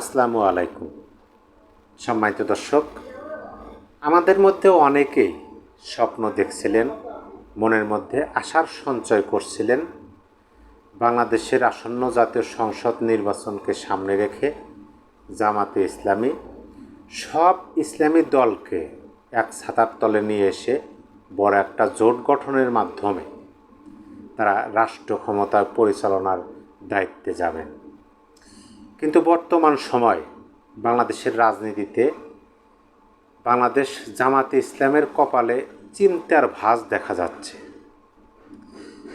আসসালামু আলাইকুম। সম্মানিত দর্শক, আমাদের মধ্যে অনেকেই স্বপ্ন দেখছিলেন, মনের মধ্যে আশার সঞ্চয় করছিলেন, বাংলাদেশের আসন্ন জাতীয় সংসদ নির্বাচনকে সামনে রেখে জামাতে ইসলামী, সব ইসলামী দলকে এক ছাতার তলে নিয়ে এসে বড় একটা জোট গঠনের মাধ্যমে তারা রাষ্ট্র ক্ষমতা পরিচালনার দায়িত্বে যাবেন। কিন্তু বর্তমান সময় বাংলাদেশের রাজনীতিতে বাংলাদেশ জামাতে ইসলামের কপালে চিন্তার ভাঁজ দেখা যাচ্ছে।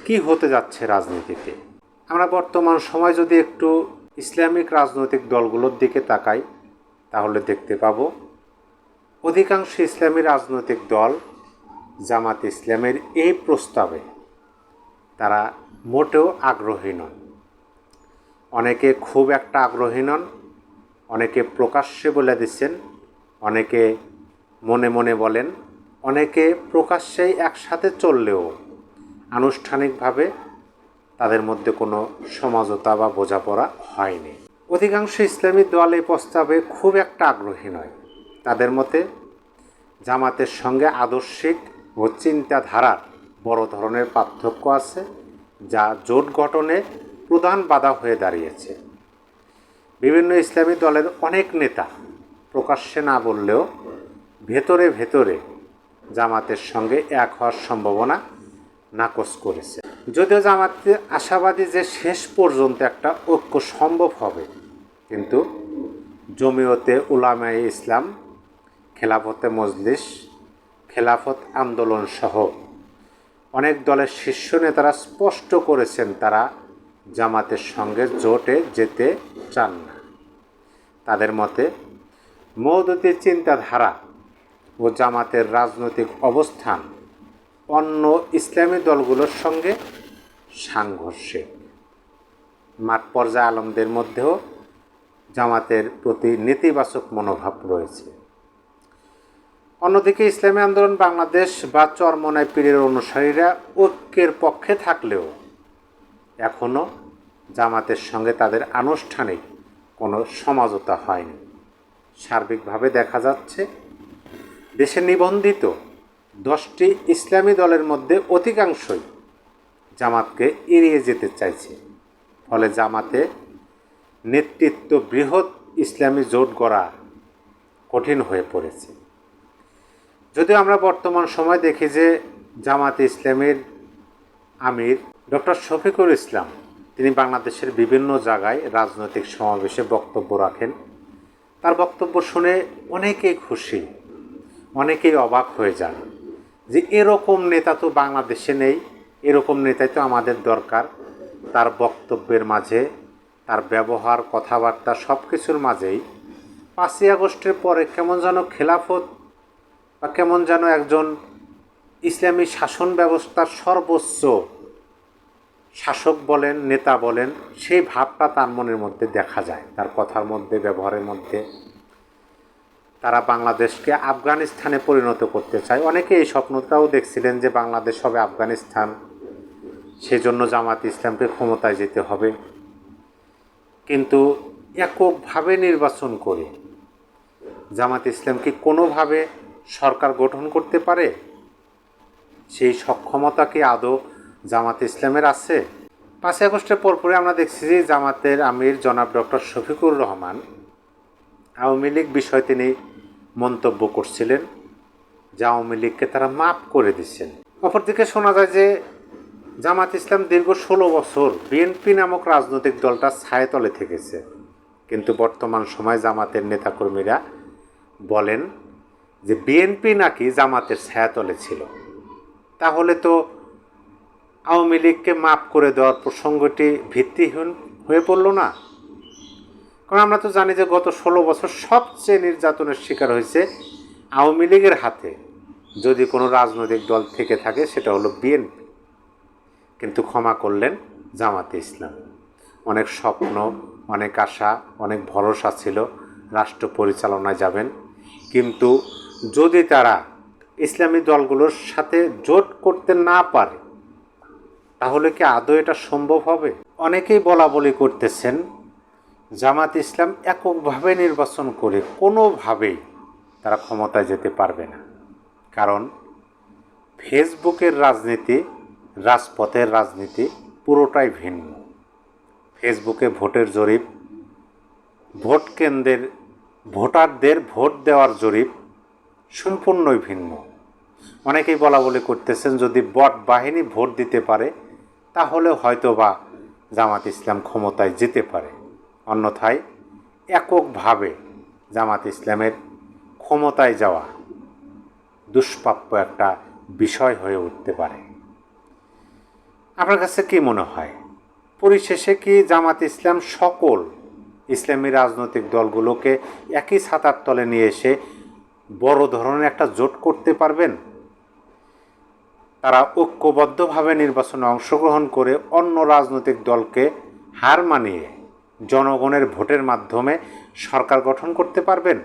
কি হতে যাচ্ছে রাজনীতিতে? আমরা বর্তমান সময় যদি একটু ইসলামিক রাজনৈতিক দলগুলোর দিকে তাকাই, তাহলে দেখতে পাব অধিকাংশ ইসলামী রাজনৈতিক দল জামাত ইসলামের এই প্রস্তাবে তারা মোটেও আগ্রহী নন অনেকে খুব একটা আগ্রহী নন, অনেকে প্রকাশ্যে বলে দিচ্ছেন, অনেকে মনে মনে বলেন, অনেকে প্রকাশ্যেই একসাথে চললেও আনুষ্ঠানিকভাবে তাদের মধ্যে কোনো সমঝোতা বা বোঝাপড়া হয়নি। অধিকাংশ ইসলামী দল এই প্রস্তাবে খুব একটা আগ্রহী নয়। তাদের মতে জামাতের সঙ্গে আদর্শিক ও চিন্তাধারার বড় ধরনের পার্থক্য আছে, যা জোট গঠনে প্রধান বাধা হয়ে দাঁড়িয়েছে। বিভিন্ন ইসলামী দলের অনেক নেতা প্রকাশ্যে না বললেও ভেতরে ভেতরে জামাতের সঙ্গে এক হওয়ার সম্ভাবনা নাকচ করেছে। যদিও জামাতে আশাবাদী যে শেষ পর্যন্ত একটা ঐক্য সম্ভব হবে, কিন্তু জমিয়তে উলামায়ে ইসলাম, খেলাফতে মজলিস, খেলাফত আন্দোলন সহ অনেক দলের শীর্ষ নেতারা স্পষ্ট করেছেন তারা জামাতের সঙ্গে জোটে যেতে চান না। তাদের মতে, মৌদতির চিন্তাধারা ও জামাতের রাজনৈতিক অবস্থান অন্য ইসলামী দলগুলোর সঙ্গে সাংঘর্ষিক। মাঠ পর্যায়ে আলমদের মধ্যেও জামাতের প্রতি নেতিবাচক মনোভাব রয়েছে। অন্যদিকে ইসলামী আন্দোলন বাংলাদেশ বা চরমনায় পীরের অনুসারীরা ঐক্যের পক্ষে থাকলেও এখনও জামাতের সঙ্গে তাদের আনুষ্ঠানিক কোনো সমাজতা হয়নি। সার্বিকভাবে দেখা যাচ্ছে, দেশে নিবন্ধিত দশটি ইসলামী দলের মধ্যে অধিকাংশই জামাতকে এড়িয়ে যেতে চাইছে। ফলে জামাতে নেতৃত্ব বৃহৎ ইসলামী জোট গড়া কঠিন হয়ে পড়েছে। যদিও আমরা বর্তমান সময় দেখি যে জামাতে ইসলামের আমির, ডক্টর শফিকুল ইসলাম। তিনি বাংলাদেশের বিভিন্ন জায়গায় রাজনৈতিক সমাবেশে বক্তব্য রাখেন। তার বক্তব্য শুনে অনেকেই খুশি, অনেকেই অবাক হয়ে যান যে এরকম নেতা তো বাংলাদেশে নেই, এরকম নেতাই তো আমাদের দরকার। তার বক্তব্যের মাঝে, তার ব্যবহার, কথাবার্তা সব কিছুর মাঝেই পাঁচই আগস্টের পরে কেমন যেন খেলাফত বা কেমন যেন একজন ইসলামী শাসন ব্যবস্থার সর্বোচ্চ শাসক বলেন, নেতা বলেন, সেই ভাবটা তার মনের মধ্যে দেখা যায়, তার কথার মধ্যে, ব্যবহারের মধ্যে। তারা বাংলাদেশকে আফগানিস্তানে পরিণত করতে চায়। অনেকে এই স্বপ্নটাও দেখছিলেন যে বাংলাদেশ হবে আফগানিস্তান, সেজন্য জামাত ইসলামকে ক্ষমতায় যেতে হবে। কিন্তু এককভাবে নির্বাচন করে জামাত ইসলাম কি কোনোভাবে সরকার গঠন করতে পারে? সেই সক্ষমতা কি আদৌ জামাত ইসলামের আছে? পাঁচই আগস্টের পরপরে আমরা দেখছি যে জামাতের আমির জনাব ডক্টর শফিকুর রহমান আওয়ামী লীগ বিষয়ে তিনি মন্তব্য করছিলেন, যে আওয়ামী লীগকে তারা মাফ করে দিচ্ছেন। অপরদিকে শোনা যায় যে জামাত ইসলাম দীর্ঘ ষোলো বছর বিএনপি নামক রাজনৈতিক দলটা ছায়াতলে থেকেছে। কিন্তু বর্তমান সময় জামাতের নেতাকর্মীরা বলেন যে বিএনপি নাকি জামাতের ছায়াতলে ছিল। তাহলে তো আওয়ামী লীগকে মাফ করে দেওয়ার প্রসঙ্গটি ভিত্তিহীন হয়ে পড়ল না। কারণ আমরা তো জানি যে গত ষোলো বছর সবচেয়ে নির্যাতনের শিকার হয়েছে আওয়ামী লীগের হাতে। যদি কোনো রাজনৈতিক দল থেকে থাকে, সেটা হলো বিএনপি। কিন্তু ক্ষমা করলেন জামাতে ইসলাম। অনেক স্বপ্ন, অনেক আশা, অনেক ভরসা ছিল রাষ্ট্র পরিচালনায় যাবেন। কিন্তু যদি তারা ইসলামী দলগুলোর সাথে জোট করতে না পারে, তাহলে কি আদৌ এটা সম্ভব হবে? অনেকেই বলা বলি করতেছেন, জামাত ইসলাম এককভাবে নির্বাচন করে কোনোভাবেই তারা ক্ষমতায় যেতে পারবে না। কারণ ফেসবুকের রাজনীতি, রাজপথের রাজনীতি পুরোটাই ভিন্ন। ফেসবুকে ভোটের জরিপ, ভোট কেন্দ্রের, ভোটারদের ভোট দেওয়ার জরিপ সম্পূর্ণই ভিন্ন। অনেকেই বলা বলি করতেছেন, যদি বট বাহিনী ভোট দিতে পারে, তাহলে হয়তো বা জামাত ইসলাম ক্ষমতায় যেতে পারে। অন্যথায় এককভাবে জামাত ইসলামের ক্ষমতায় যাওয়া দুষ্প্রাপ্য একটা বিষয় হয়ে উঠতে পারে। আপনার কাছে কি মনে হয়, পরিশেষে কি জামাত ইসলাম সকল ইসলামী রাজনৈতিক দলগুলোকে একই ছাতার তলে নিয়ে এসে বড় ধরনের একটা জোট করতে পারবেন। তারা ঐক্যবদ্ধভাবে নির্বাচনে অংশগ্রহণ করে অন্য রাজনৈতিক দলকে হার মানিয়ে জনগণের ভোটের মাধ্যমে সরকার গঠন করতে পারবেন।